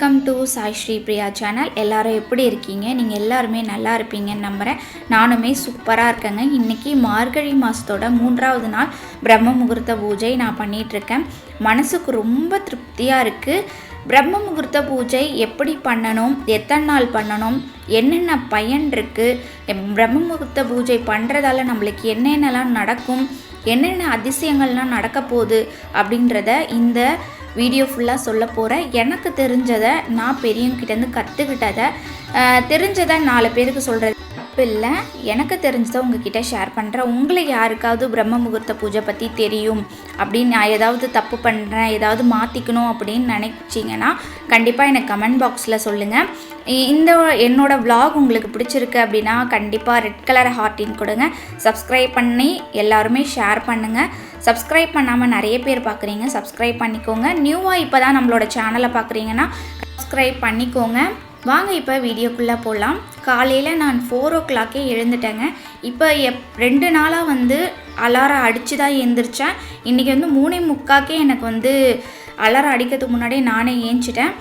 Welcome to Sai Shri Priya channel எல்லாரும் எப்படி இருக்கீங்க? நீங்கள் எல்லாருமே நல்லா இருப்பீங்கன்னு நம்புகிறேன் நானுமே சூப்பராக இருக்கேங்க. இன்றைக்கி மார்கழி மாதத்தோட மூன்றாவது நாள் பிரம்ம முகூர்த்த பூஜை நான் பண்ணிகிட்ருக்கேன் மனசுக்கு ரொம்ப திருப்தியாக இருக்குது பிரம்ம முகூர்த்த பூஜை எப்படி பண்ணணும்? எத்தனை நாள் பண்ணணும்? என்னென்ன பயன் இருக்குது பிரம்ம முகூர்த்த பூஜை பண்ணுறதால நம்மளுக்கு என்னென்னலாம் நடக்கும்? என்னென்ன அதிசயங்கள்லாம் நடக்க போகுது? அப்படின்றத இந்த வீடியோ ஃபுல்லாக சொல்ல போகிறேன் எனக்கு தெரிஞ்சதை நான் பெரியவங்கிட்டேருந்து கற்றுக்கிட்டதை தெரிஞ்சதை நாலு பேருக்கு சொல்கிறது தப்பு இல்லை எனக்கு தெரிஞ்சதை உங்ககிட்ட ஷேர் பண்ணுறேன் உங்களை யாருக்காவது பிரம்ம முகூர்த்த பூஜை பற்றி தெரியும் அப்படின்னு நான் ஏதாவது தப்பு பண்ணுறேன் ஏதாவது மாற்றிக்கணும் அப்படின்னு நினச்சிங்கன்னா கண்டிப்பாக எனக்கு கமெண்ட் பாக்ஸில் சொல்லுங்கள் இந்த என்னோட விலாக் உங்களுக்கு பிடிச்சிருக்கு அப்படின்னா கண்டிப்பாக ரெட் கலர் ஹார்ட்டின் கொடுங்க. சப்ஸ்கிரைப் பண்ணி எல்லாருமே ஷேர் பண்ணுங்கள் சப்ஸ்கிரைப் பண்ணாமல் நிறைய பேர் பார்க்குறீங்க சப்ஸ்கிரைப் பண்ணிக்கோங்க. நியூவாக இப்போ தான் நம்மளோட சேனலை பார்க்குறீங்கன்னா சப்ஸ்கிரைப் பண்ணிக்கோங்க. வாங்க இப்போ வீடியோக்குள்ளே போகலாம் காலையில் நான் ஃபோர் ஓ கிளாக்கே எழுந்துட்டேங்க. இப்போ எப் ரெண்டு நாளாக வந்து அலாரம் அடித்து தான் எழுந்திரிச்சேன் இன்றைக்கி வந்து மூணே முக்காக்கே எனக்கு வந்து அலாரம் அடிக்கிறதுக்கு முன்னாடியே நானே ஏஞ்சிட்டேன்.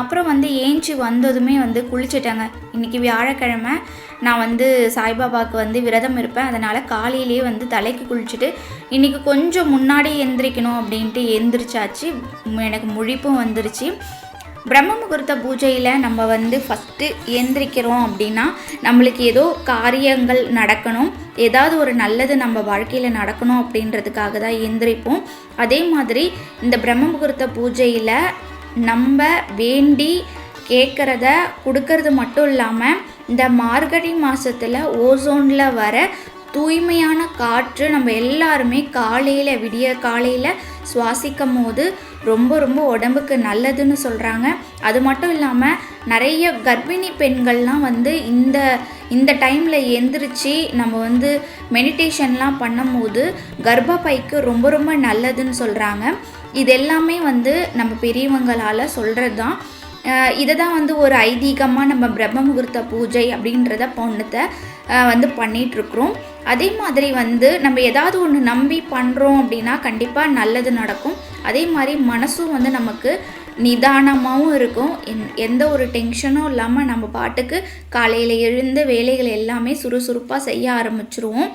அப்புறம் வந்து ஏஞ்சி வந்ததுமே வந்து குளிச்சிட்டேங்க. இன்றைக்கி வியாழக்கிழமை நான் வந்து சாய்பாபாவுக்கு வந்து விரதம் இருப்பேன். அதனால் காலையிலேயே வந்து தலைக்கு குளிச்சுட்டு இன்றைக்கி கொஞ்சம் முன்னாடி எந்திரிக்கணும் அப்படின்ட்டு எந்திரிச்சாச்சு. எனக்கு முழிப்பும் வந்துருச்சு. பிரம்ம முகூர்த்த பூஜையில் நம்ம வந்து ஃபஸ்ட்டு எந்திரிக்கிறோம் அப்படின்னா நம்மளுக்கு ஏதோ காரியங்கள் நடக்கணும். ஏதாவது ஒரு நல்லது நம்ம வாழ்க்கையில் நடக்கணும் அப்படின்றதுக்காக தான் எந்திரிப்போம் அதே மாதிரி இந்த பிரம்ம முகூர்த்த பூஜையில் நம்ம வேண்டி கேட்குறத கொடுக்கறது மட்டும் இல்லாமல் இந்த மார்கழி மாதத்தில் ஓசோனில் வர தூய்மையான காற்று நம்ம எல்லாருமே காலையில் விடிய காலையில் சுவாசிக்கும் போது ரொம்ப ரொம்ப உடம்புக்கு நல்லதுன்னு சொல்கிறாங்க அது மட்டும் இல்லாமல் நிறைய கர்ப்பிணி பெண்கள்லாம் வந்து இந்த இந்த டைமில் எந்திரிச்சு நம்ம வந்து மெடிடேஷன்லாம் பண்ணும்போது கர்ப்பப்பைக்கு ரொம்ப ரொம்ப நல்லதுன்னு சொல்கிறாங்க இது எல்லாமே வந்து நம்ம பெரியவங்களால் சொல்கிறது தான் இதை தான் வந்து ஒரு ஐதீகமாக நம்ம பிரம்ம முகூர்த்த பூஜை அப்படின்றத பொண்ணுத்தை வந்து பண்ணிகிட்ருக்குறோம் அதே மாதிரி வந்து நம்ம ஏதாவது ஒன்று நம்பி பண்ணுறோம் அப்படின்னா கண்டிப்பாக நல்லது நடக்கும். அதே மாதிரி மனசும் வந்து நமக்கு நிதானமாகவும் இருக்கும். எந் எந்த ஒரு டென்ஷனும் இல்லாமல் நம்ம பாட்டுக்கு காலையில் எழுந்து வேலைகள் எல்லாமே சுறுசுறுப்பாக செய்ய ஆரம்பிச்சிருவோம்.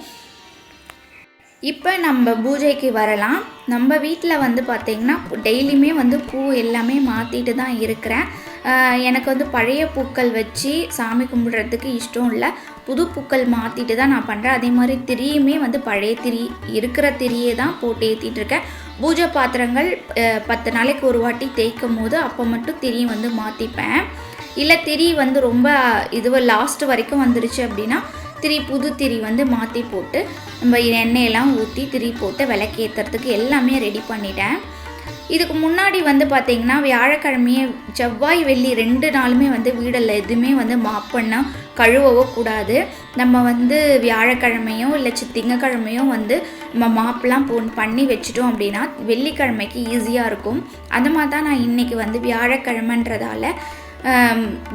இப்போ நம்ம பூஜைக்கு வரலாம். நம்ம வீட்டில் வந்து பார்த்திங்கன்னா டெய்லியுமே வந்து பூ எல்லாமே மாற்றிட்டு தான் இருக்கிறேன். எனக்கு வந்து பழைய பூக்கள் வச்சு சாமி கும்பிடுறதுக்கு இஷ்டம் இல்லை. புது பூக்கள் மாற்றிட்டு தான் நான் பண்ணுறேன் அதே மாதிரி திரியுமே வந்து பழைய திரி இருக்கிற திரியே தான் போட்டு ஏற்றிட்டு இருக்கேன். பூஜை பாத்திரங்கள் பத்து நாளைக்கு ஒரு வாட்டி தேய்க்கும் போது அப்போ மட்டும் திரி வந்து மாற்றிப்பேன் இல்லை திரி வந்து ரொம்ப இதுவாக லாஸ்ட் வரைக்கும் வந்துருச்சு அப்படின்னா திரி புது திரி வந்து மாற்றி போட்டு நம்ம எண்ணெயெல்லாம் ஊற்றி திரி போட்டு விளக்கேற்றுறதுக்கு எல்லாமே ரெடி பண்ணிட்டேன். இதுக்கு முன்னாடி வந்து பார்த்திங்கன்னா வியாழக்கிழமையே செவ்வாய் வெள்ளி ரெண்டு நாளுமே வந்து வீடெல்லாம் எதுவுமே வந்து மாப் பண்ணால் கழுவவோ கூடாது. நம்ம வந்து வியாழக்கிழமையோ இல்லை திங்கக்கிழமையோ வந்து நம்ம மாப்பெலாம் போ பண்ணி வச்சிட்டோம் அப்படின்னா வெள்ளிக்கிழமைக்கு ஈஸியாக இருக்கும். அந்த மாதிரி தான் நான் இன்றைக்கி வந்து வியாழக்கிழமைன்றதால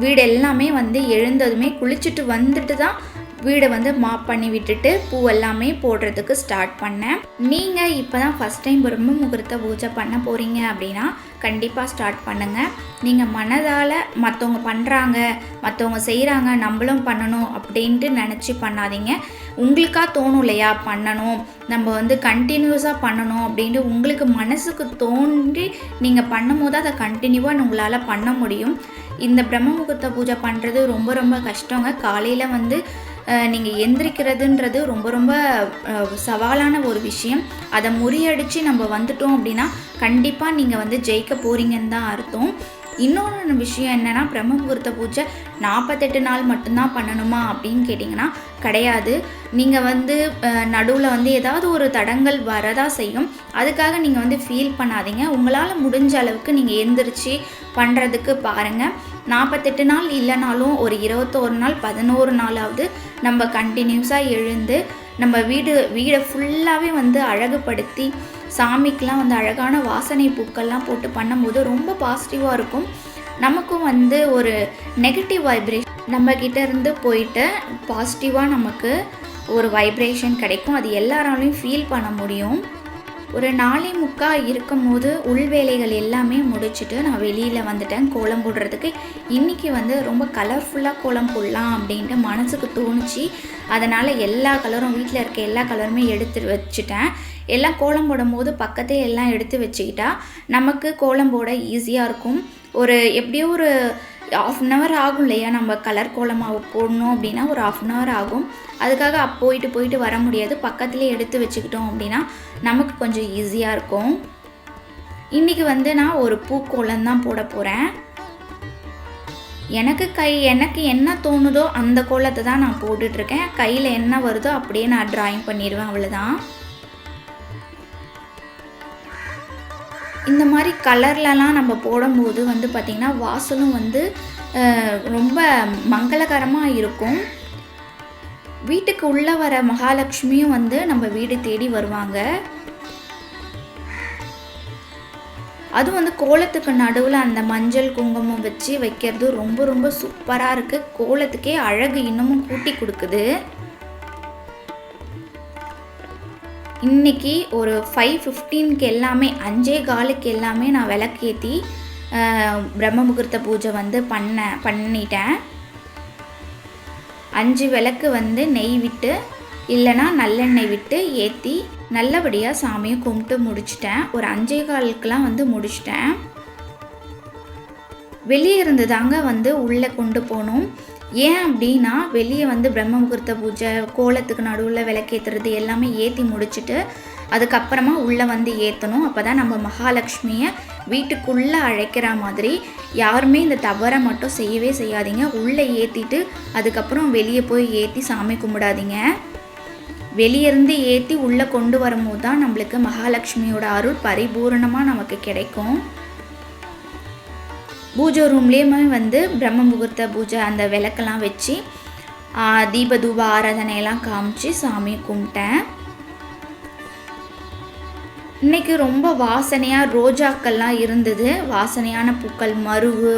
வீடு எல்லாமே வந்து எழுந்ததுமே குளிச்சுட்டு வந்துட்டு தான் வீடை வந்து மாப் பண்ணி விட்டுட்டு பூ எல்லாமே போடுறதுக்கு ஸ்டார்ட் பண்ணேன். நீங்கள் இப்போ தான் ஃபஸ்ட் டைம் பிரம்ம முகூர்த்த பூஜை பண்ண போகிறீங்க அப்படின்னா கண்டிப்பாக ஸ்டார்ட் பண்ணுங்கள் நீங்கள் மனதால் மற்றவங்க பண்ணுறாங்க மற்றவங்க செய்கிறாங்க நம்மளும் பண்ணணும் அப்படின்ட்டு நினச்சி பண்ணாதீங்க. உங்களுக்காக தோணும் இல்லையா? பண்ணணும். நம்ம வந்து கண்டினியூஸாக பண்ணணும் அப்படின்ட்டு உங்களுக்கு மனசுக்கு தோன்றி நீங்கள் பண்ணும்போது அதை கண்டினியூவாக உங்களால் பண்ண முடியும். இந்த பிரம்ம முகூர்த்த பூஜை பண்ணுறது ரொம்ப ரொம்ப கஷ்டங்க. காலையில் வந்து நீங்கள் எந்திரிக்கிறதுன்றது ரொம்ப ரொம்ப சவாலான ஒரு விஷயம். அதை முறியடித்து நம்ம வந்துட்டோம் அப்படின்னா கண்டிப்பாக நீங்கள் வந்து ஜெயிக்க போகிறீங்கன்னு தான் அர்த்தம். இன்னொன்று விஷயம் என்னென்னா பிரம்மபுகூர்த்த பூஜை நாற்பத்தெட்டு நாள் மட்டும்தான் பண்ணணுமா அப்படின்னு கேட்டிங்கன்னா கிடையாது. நீங்கள் வந்து நடுவில் வந்து ஏதாவது ஒரு தடங்கள் வரதா செய்யும். அதுக்காக நீங்கள் வந்து ஃபீல் பண்ணாதீங்க. உங்களால் முடிஞ்ச அளவுக்கு நீங்கள் எந்திரிச்சு பண்ணுறதுக்கு பாருங்கள் நாற்பத்தெட்டு நாள் இல்லைனாலும் ஒரு இருபத்தோரு நாள் பதினோரு நாளாவது நம்ம கண்டினியூஸாக எழுந்து நம்ம வீடு வீடை ஃபுல்லாகவே வந்து அழகுபடுத்தி சாமிக்கெலாம் வந்து அழகான வாசனை பூக்கள்லாம் போட்டு பண்ணும்போது ரொம்ப பாசிட்டிவாக இருக்கும். நமக்கும் வந்து ஒரு நெகட்டிவ் வைப்ரேஷன் நம்ம இருந்து போயிட்டு பாசிட்டிவாக நமக்கு ஒரு வைப்ரேஷன் கிடைக்கும். அது எல்லாராலையும் ஃபீல் பண்ண முடியும். ஒரு நாளை முக்கா இருக்கும்போது உள் வேலைகள் எல்லாமே முடிச்சுட்டு நான் வெளியில் வந்துட்டேன். கோலம் போடுறதுக்கு இன்றைக்கி வந்து ரொம்ப கலர்ஃபுல்லாக கோலம் போடலாம் அப்படின்ட்டு மனசுக்கு தோணுச்சு. அதனால் எல்லா கலரும் வீட்டில் இருக்க எல்லா கலருமே எடுத்து வச்சுட்டேன். எல்லாம் கோலம் போடும்போது பக்கத்தே எல்லாம் எடுத்து வச்சுக்கிட்டா நமக்கு கோலம் போட ஈஸியாக இருக்கும். ஒரு எப்படியோ ஒரு ஆஃப் அன் ஹவர் ஆகும் இல்லையா? நம்ம கலர் கோலமாக போடணும் அப்படின்னா ஒரு ஆஃப் அன் ஹவர் ஆகும். அதுக்காக போயிட்டு போயிட்டு வர முடியாது. பக்கத்துலேயே எடுத்து வச்சுக்கிட்டோம் அப்படின்னா நமக்கு கொஞ்சம் ஈஸியாக இருக்கும். இன்றைக்கி வந்து நான் ஒரு பூக்கோலம் தான் போட போகிறேன் எனக்கு கை எனக்கு என்ன தோணுதோ அந்த கோலத்தை தான் நான் போட்டுட்ருக்கேன். கையில் என்ன வருதோ அப்படியே நான் ட்ராயிங் பண்ணிடுவேன் அவ்வளோதான் இந்த மாதிரி கலர்லலாம் நம்ம போடும்போது வந்து பார்த்திங்கன்னா வாசலும் வந்து ரொம்ப மங்களகரமாக இருக்கும். வீட்டுக்கு உள்ளே வர மகாலட்சுமியும் வந்து நம்ம வீடு தேடி வருவாங்க. அதுவும் வந்து கோலத்துக்கு நடுவில் அந்த மஞ்சள் குங்குமம் வச்சு வைக்கிறது ரொம்ப ரொம்ப சூப்பராக இருக்குது கோலத்துக்கே அழகு இன்னமும் கூட்டி கொடுக்குது. இன்றைக்கி ஒரு ஃபைவ் ஃபிஃப்டீனுக்கு எல்லாமே அஞ்சே காலுக்கு எல்லாமே நான் விளக்கேற்றி பிரம்ம முகூர்த்த பூஜை வந்து பண்ண பண்ணிட்டேன். அஞ்சு விளக்கு வந்து நெய் விட்டு இல்லைனா நல்லெண்ணெய் விட்டு ஏற்றி நல்லபடியாக சாமியை கும்பிட்டு முடிச்சிட்டேன். ஒரு அஞ்சே காலுக்கெலாம் வந்து முடிச்சிட்டேன். வெளியே இருந்து தாங்க வந்து உள்ளே கொண்டு போகணும் ஏன் அப்படின்னா வெளியே வந்து பிரம்ம முகூர்த்த பூஜை கோலத்துக்கு நடுவில் விளக்கேற்றுறது எல்லாமே ஏற்றி முடிச்சுட்டு அதுக்கப்புறமா உள்ளே வந்து ஏற்றணும் அப்போ தான் நம்ம மகாலட்சுமியை வீட்டுக்குள்ளே அழைக்கிற மாதிரி யாருமே இந்த தவறை மட்டும் செய்யவே செய்யாதீங்க. உள்ளே ஏற்றிட்டு அதுக்கப்புறம் வெளியே போய் ஏற்றி சாமி கும்பிடாதீங்க. வெளியிருந்து ஏற்றி உள்ளே கொண்டு வரும்போது தான் நம்மளுக்கு மகாலட்சுமியோட அருள் பரிபூரணமாக நமக்கு கிடைக்கும். பூஜை ரூம்லேயுமே வந்து பிரம்ம முகூர்த்த பூஜை அந்த விளக்கெல்லாம் வச்சு தீப தூப ஆராதனையெல்லாம் காமிச்சு சாமியை கும்பிட்டேன். இன்றைக்கி ரொம்ப வாசனையாக ரோஜாக்கள்லாம் இருந்தது. வாசனையான பூக்கள் மருவு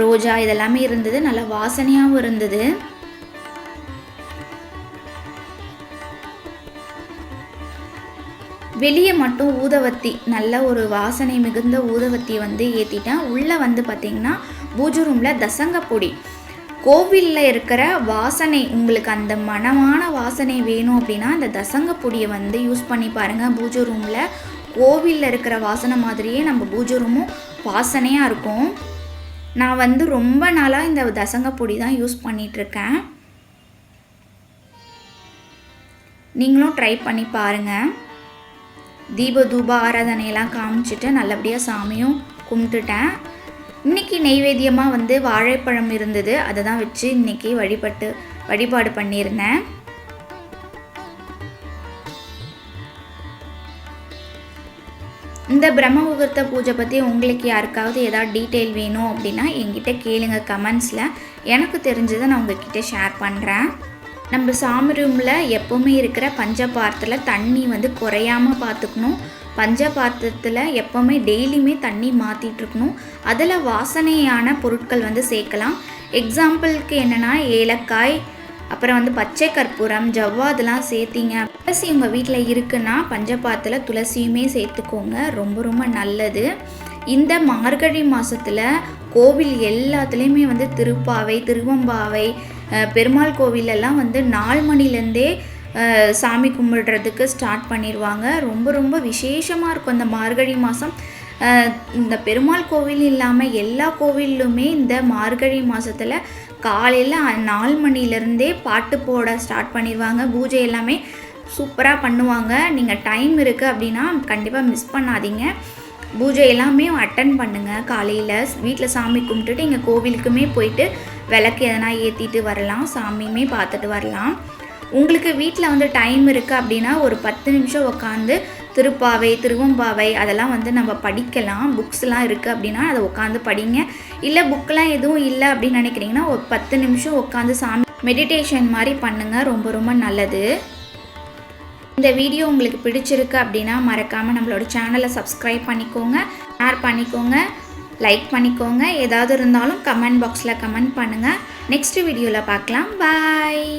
ரோஜா இதெல்லாமே இருந்தது. நல்லா வாசனையாகவும் இருந்தது. வெளியே மட்டும் ஊதவத்தி நல்ல ஒரு வாசனை மிகுந்த ஊதவத்தி வந்து ஏற்றிட்டேன் உள்ளே வந்து பார்த்திங்கன்னா பூஜை ரூமில் தசங்க பொடி. கோவிலில் இருக்கிற வாசனை உங்களுக்கு அந்த மனமான வாசனை வேணும் அப்படின்னா அந்த தசங்க பொடியை வந்து யூஸ் பண்ணி பாருங்கள் பூஜை ரூமில் கோவிலில் இருக்கிற வாசனை மாதிரியே நம்ம பூஜை ரூமும் வாசனையாக இருக்கும். நான் வந்து ரொம்ப நாளாக இந்த தசங்க பொடி தான் யூஸ் பண்ணிகிட்ருக்கேன் நீங்களும் ட்ரை பண்ணி பாருங்கள் தீப தூப ஆராதனையெல்லாம் காமிச்சிட்டு நல்லபடியாக சாமியும் கும்பிட்டுட்டேன். இன்றைக்கி நெய்வேத்தியமாக வந்து வாழைப்பழம் இருந்தது. அதை தான் வச்சு இன்றைக்கி வழிபட்டு வழிபாடு பண்ணியிருந்தேன். இந்த பிரம்ம முகூர்த்த பூஜை பற்றி உங்களுக்கு யாருக்காவது ஏதாவது டீட்டெயில் வேணும் அப்படின்னா என்கிட்ட கேளுங்க கமெண்ட்ஸில். எனக்கு தெரிஞ்சதை நான் உங்ககிட்ட ஷேர் பண்ணுறேன் நம்ம சாமி ரூமில் எப்போவுமே இருக்கிற பஞ்சபாரத்தில் தண்ணி வந்து குறையாமல் பார்த்துக்கணும் பஞ்சபாத்திரத்தில் எப்போவுமே டெய்லியுமே தண்ணி மாற்றிட்டுருக்கணும் அதில் வாசனையான பொருட்கள் வந்து சேர்க்கலாம். எக்ஸாம்பிளுக்கு என்னென்னா ஏலக்காய் அப்புறம் வந்து பச்சை கற்பூரம் ஜவ்வாதெல்லாம் சேர்த்திங்க துளசி உங்கள் வீட்டில் இருக்குன்னா பஞ்சபாத்தில் துளசியுமே சேர்த்துக்கோங்க. ரொம்ப ரொம்ப நல்லது. இந்த மார்கழி மாதத்தில் கோவில் எல்லாத்துலேயுமே வந்து திருப்பாவை திருவம்பாவை பெருமாள் கோவிலெல்லாம் வந்து நாலு மணிலேருந்தே சாமி கும்பிடுறதுக்கு ஸ்டார்ட் பண்ணிடுவாங்க ரொம்ப ரொம்ப விசேஷமாக இருக்கும் இந்த மார்கழி மாதம் இந்த பெருமாள் கோவில் இல்லாமல் எல்லா கோவிலுமே இந்த மார்கழி மாதத்தில் காலையில் நாலு மணிலேருந்தே பாட்டு போட ஸ்டார்ட் பண்ணிடுவாங்க பூஜை எல்லாமே சூப்பராக பண்ணுவாங்க. நீங்கள் டைம் இருக்குது அப்படின்னா கண்டிப்பாக மிஸ் பண்ணாதீங்க. பூஜை எல்லாமே அட்டன் பண்ணுங்கள் காலையில் வீட்டில் சாமி கும்பிட்டுட்டு இங்கே கோவிலுக்குமே போயிட்டு விளக்கு எதனா ஏற்றிட்டு வரலாம். சாமியுமே பார்த்துட்டு வரலாம். உங்களுக்கு வீட்டில் வந்து டைம் இருக்குது அப்படின்னா ஒரு பத்து நிமிஷம் உட்காந்து திருப்பாவை திருவம்பாவை அதெல்லாம் வந்து நம்ம படிக்கலாம். புக்ஸ்லாம் இருக்குது அப்படின்னா அதை உட்காந்து படிங்க. இல்லை புக்கெலாம் எதுவும் இல்லை அப்படின்னு நினைக்கிறீங்கன்னா ஒரு பத்து நிமிஷம் உட்காந்து சாமி மெடிடேஷன் மாதிரி பண்ணுங்கள் ரொம்ப ரொம்ப நல்லது. இந்த வீடியோ உங்களுக்கு பிடிச்சிருக்கு அப்படின்னா மறக்காமல் நம்மளோட சேனலை சப்ஸ்கிரைப் பண்ணிக்கோங்க. ஷேர் பண்ணிக்கோங்க. லைக் பண்ணிக்கோங்க. ஏதாவது இருந்தாலும் கமெண்ட் பாக்ஸில் கமெண்ட் பண்ணுங்கள் நெக்ஸ்ட் வீடியோவில் பார்க்கலாம். பாய்